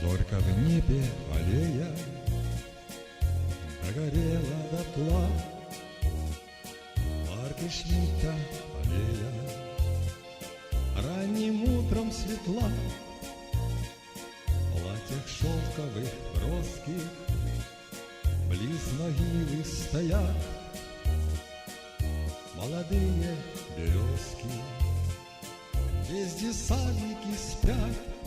Зорька в небе аллея Догорела дотла. Парк и Шмидта аллея Ранним утром светла. В платьях шелковых броских Близ могилы стоят. Молодые березки Везде садники спят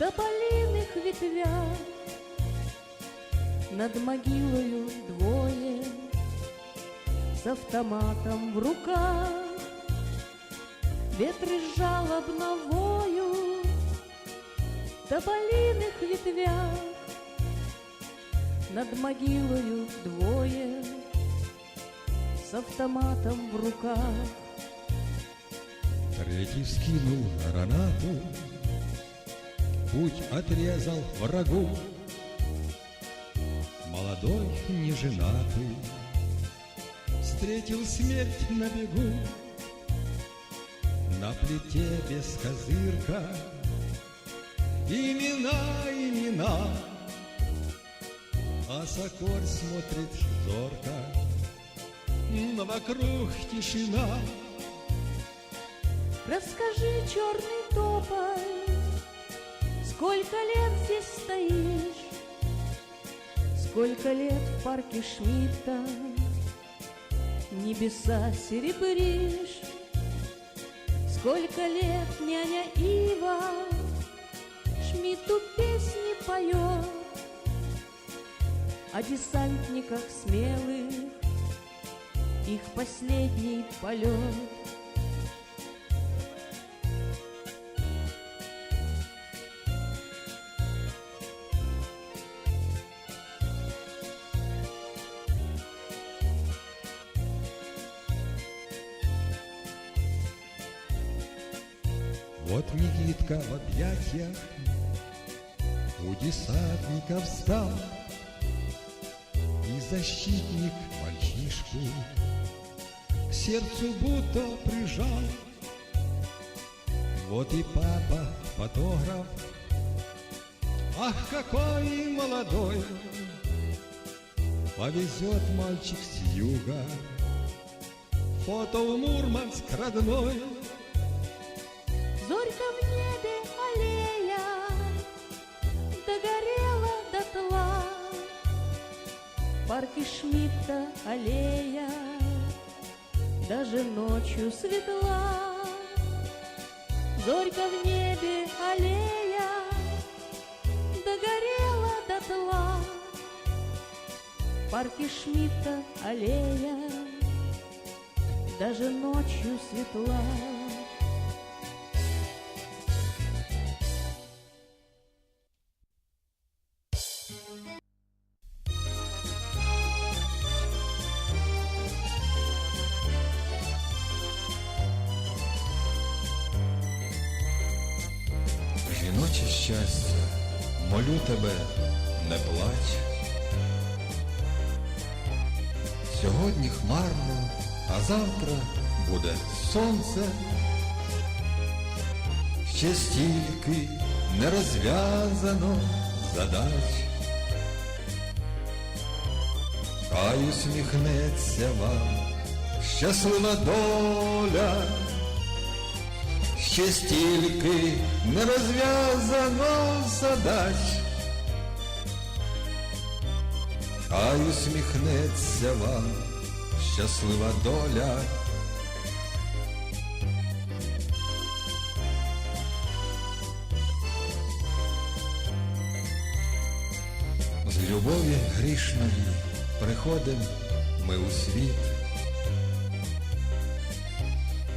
тополиных ветвях. Над могилою двое с автоматом в руках. Ветры жалобно воют в тополиных ветвях. Над могилою двое с автоматом в руках. Третий скинул гранату, Путь отрезал врагу. Молодой, неженатый, Встретил смерть на бегу. На плите без козырка Имена, имена, А соколь смотрит зорко, Но вокруг тишина. Расскажи, черный сколько лет здесь стоишь? Сколько лет в парке Шмидта небеса серебришь? Сколько лет няня Ива Шмидту песни поет О десантниках смелых, их последний полет. Вот Никитка в объятиях У десантников стал И защитник мальчишку К сердцу будто прижал. Вот и папа фотограф. Ах, какой молодой! Повезет мальчик с юга. Фото в Мурманск родной парке Шмидта аллея Даже ночью светла. Зорька в небе аллея Догорела дотла. В парке Шмидта аллея Даже ночью светла Жіноче щастя, молю тебе, не плач. Сьогодні хмарно, а завтра буде сонце. Ще стільки не розв'язано задач. Хай усміхнеться вам щаслива доля. Ще стільки не розв'язано задач, хай усміхнеться вам щаслива доля. З любові грішної приходим ми у світ.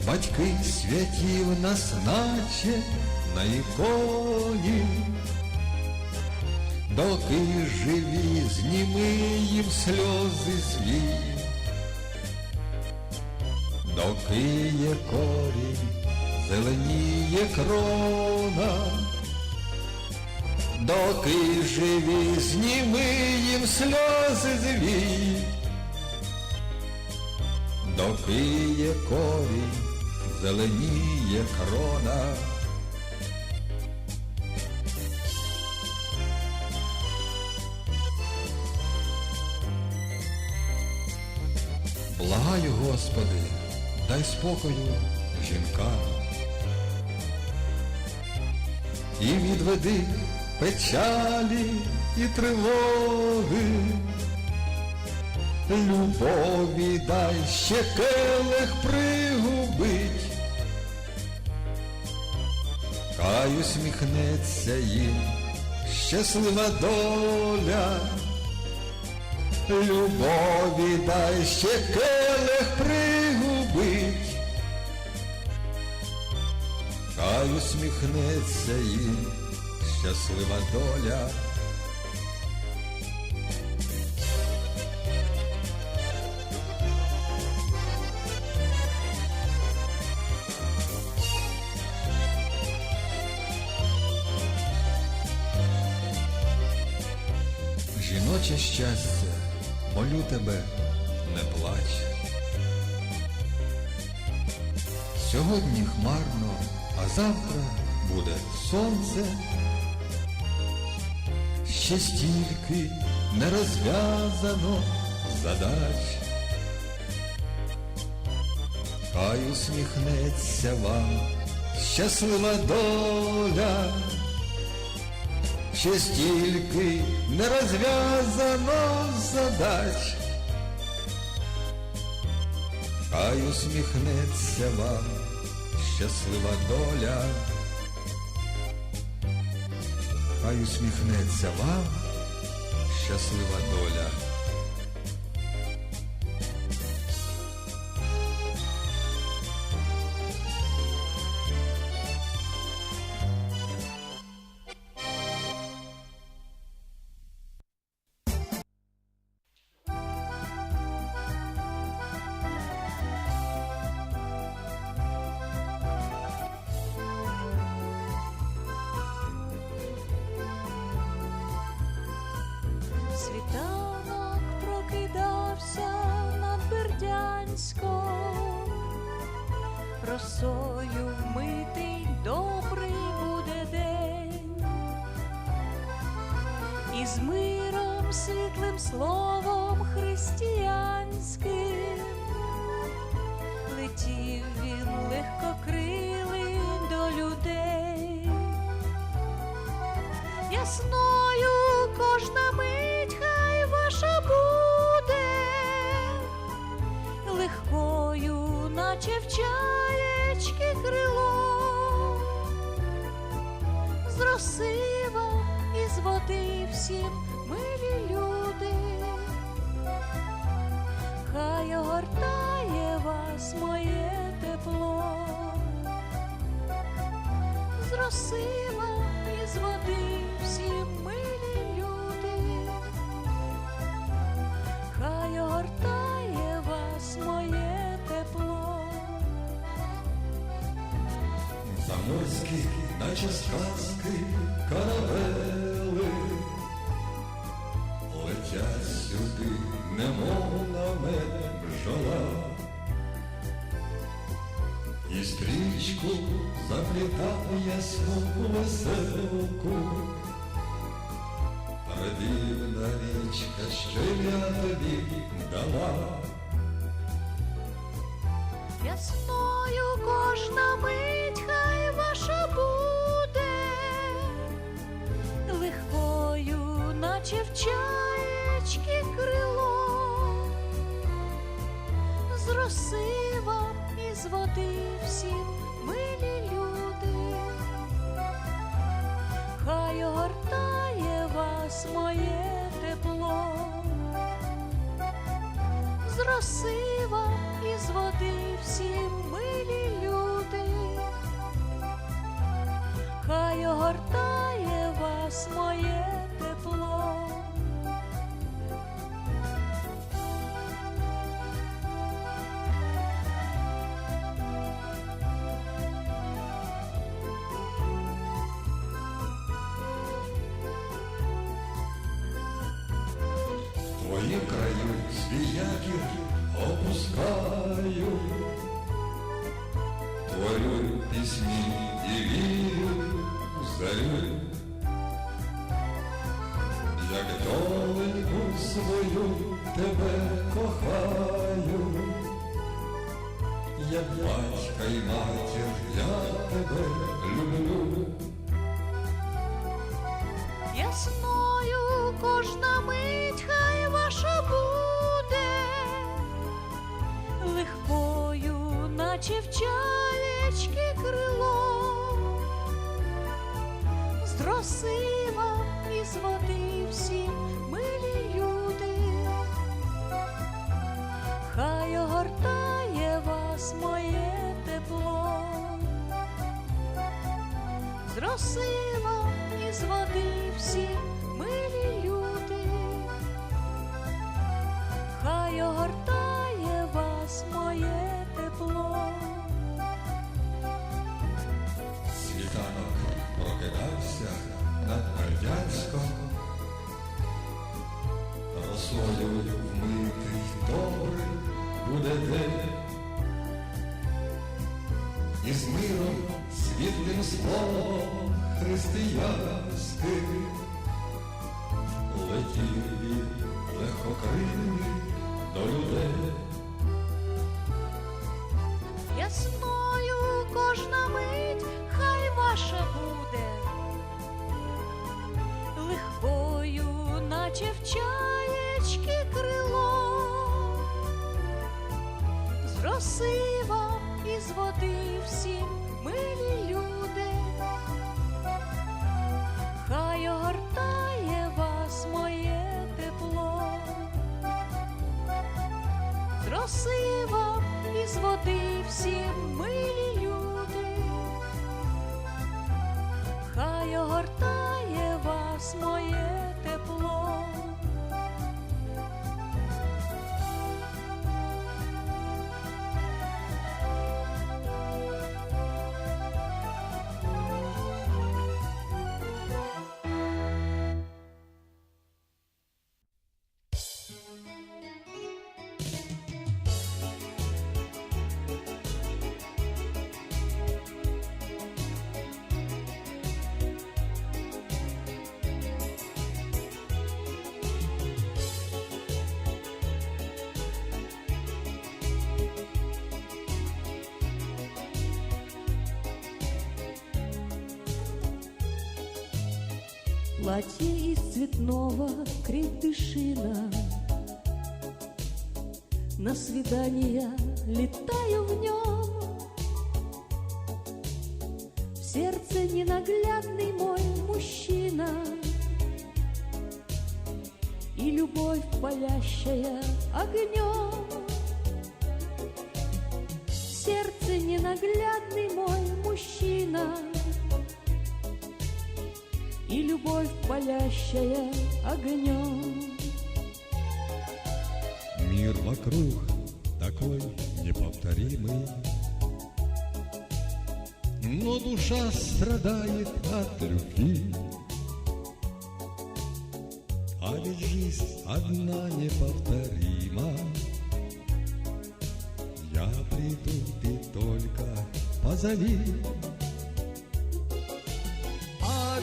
Батьки святі в нас наче на іконі, доки живі, зніми їм сльози злі, доки є корінь, зеленіє крона, доки живі, зніми їм сльози злі доки є корінь, зеленіє крона. Благаю, Господи, дай спокою жінкам. І відведи печалі і тривоги, любові дай ще келих пригубить, хай усміхнеться їм щаслива доля. Любові дай ще келих пригубить, хай усміхнеться їм щаслива доля. Не плач. Сьогодні хмарно, а завтра буде сонце. Ще стільки не розв'язано задач. Хай усміхнеться вам щаслива доля ще стільки не розв'язано задач. Хай усміхнеться вам щаслива доля. Хай усміхнеться вам щаслива доля. З миром світлим словом християнським. Летів він легкокрилий до людей. Ясною кожна мить хай ваша буде, легкою, наче в чаєчки крило, з з води всім милі люди, хай огортає вас моє тепло. З росила і з води всі милі люди, хай огортає вас моє тепло. Заморські, наче сказки, каравели летять сюди, немов намет бджола. І стрічку заплітає ясну веселку. Радівна річка, що я тобі дала. Ясною кожна мить наче крило, з росива і з води всім милі люди, хай огортає вас моє тепло з росива і з води всі милі люди, хай огортає вас моє Твої краю свій опускаю, творю пісні і вірю в зарю. Як доленьку свою тебе кохаю, як батька й матір я тебе люблю. Ясною кожна мить наче крило, з роси вам із води всі милі люди, хай огортає вас моє тепло. З роси вам із води всі милі росою вмитий добре буде день. І з миром світлим словом християнським летів легкокрилий до людей. З із води всі милі люди, хай огортає вас моє тепло. З із води всі милі люди, хай огортає вас моє тепло. Платье из цветного крепдышина На свидания летаю в нем. В сердце ненаглядный мой мужчина. И любовь палящая огнем. В сердце ненаглядный мой мужчина и любовь палящая огнем. Мир вокруг такой неповторимый, Но душа страдает от любви. А ведь жизнь одна неповторима. Я приду, ты только позови.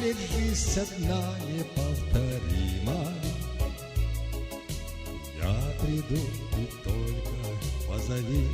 Ведь одна неповторима. Я приду, ты только позови.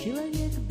Человек без